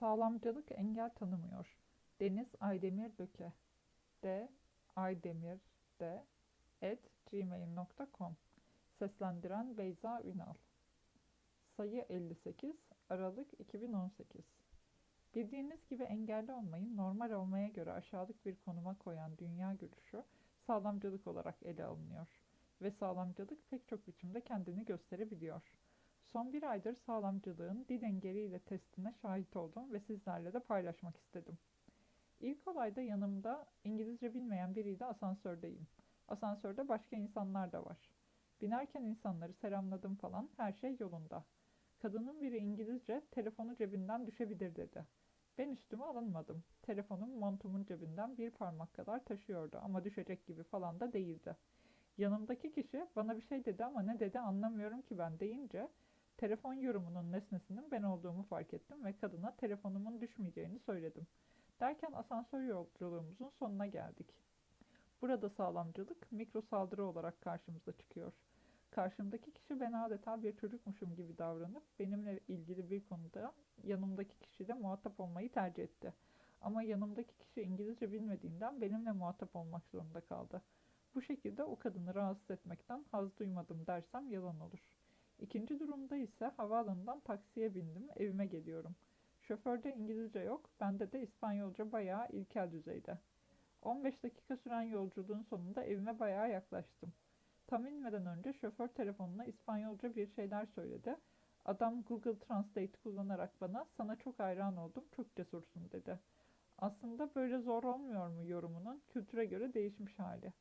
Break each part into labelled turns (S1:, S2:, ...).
S1: Sağlamcılık engel tanımıyor. Deniz Aydemir Döke D. Aydemir D. at gmail.com Seslendiren Beyza Ünal Sayı 58 Aralık 2018 Bildiğiniz gibi engelli olmayı normal olmaya göre aşağılık bir konuma koyan dünya görüşü sağlamcılık olarak ele alınıyor ve sağlamcılık pek çok biçimde kendini gösterebiliyor. Son bir aydır sağlamcılığın dil engeliyle testine şahit oldum ve sizlerle de paylaşmak istedim. İlk olayda yanımda İngilizce bilmeyen biriyle asansördeyim. Asansörde başka insanlar da var. Binerken insanları selamladım falan, her şey yolunda. Kadının biri İngilizce, telefonu cebinden düşebilir dedi. Ben üstüme alınmadım. Telefonum montumun cebinden bir parmak kadar taşıyordu ama düşecek gibi falan da değildi. Yanımdaki kişi bana bir şey dedi ama ne dedi anlamıyorum ki ben deyince telefon yorumunun nesnesinin ben olduğumu fark ettim ve kadına telefonumun düşmeyeceğini söyledim. Derken asansör yolculuğumuzun sonuna geldik. Burada sağlamcılık mikro saldırı olarak karşımıza çıkıyor. Karşımdaki kişi ben adeta bir çocukmuşum gibi davranıp benimle ilgili bir konuda yanımdaki kişiyle muhatap olmayı tercih etti. Ama yanımdaki kişi İngilizce bilmediğinden benimle muhatap olmak zorunda kaldı. Bu şekilde o kadını rahatsız etmekten haz duymadım dersem yalan olur. İkinci durumda ise havaalanından taksiye bindim, evime geliyorum. Şoförde İngilizce yok, bende de İspanyolca bayağı ilkel düzeyde. 15 dakika süren yolculuğun sonunda evime bayağı yaklaştım. Tam inmeden önce şoför telefonuna İspanyolca bir şeyler söyledi. Adam Google Translate kullanarak bana sana çok hayran oldum, çok cesursun dedi. Aslında böyle zor olmuyor mu yorumunun kültüre göre değişmiş hali.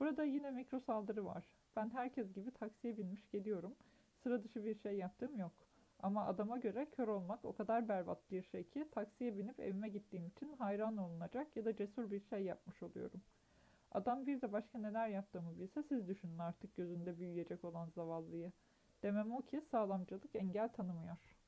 S1: Burada yine mikro saldırı var. Ben herkes gibi taksiye binmiş geliyorum. Sıra dışı bir şey yaptığım yok. Ama adama göre kör olmak o kadar berbat bir şey ki taksiye binip evime gittiğim için hayran olunacak ya da cesur bir şey yapmış oluyorum. Adam bir de başka neler yaptığımı bilse siz düşünün artık gözünde büyüyecek olan zavallıyı. Demem o ki sağlamcılık engel tanımıyor.''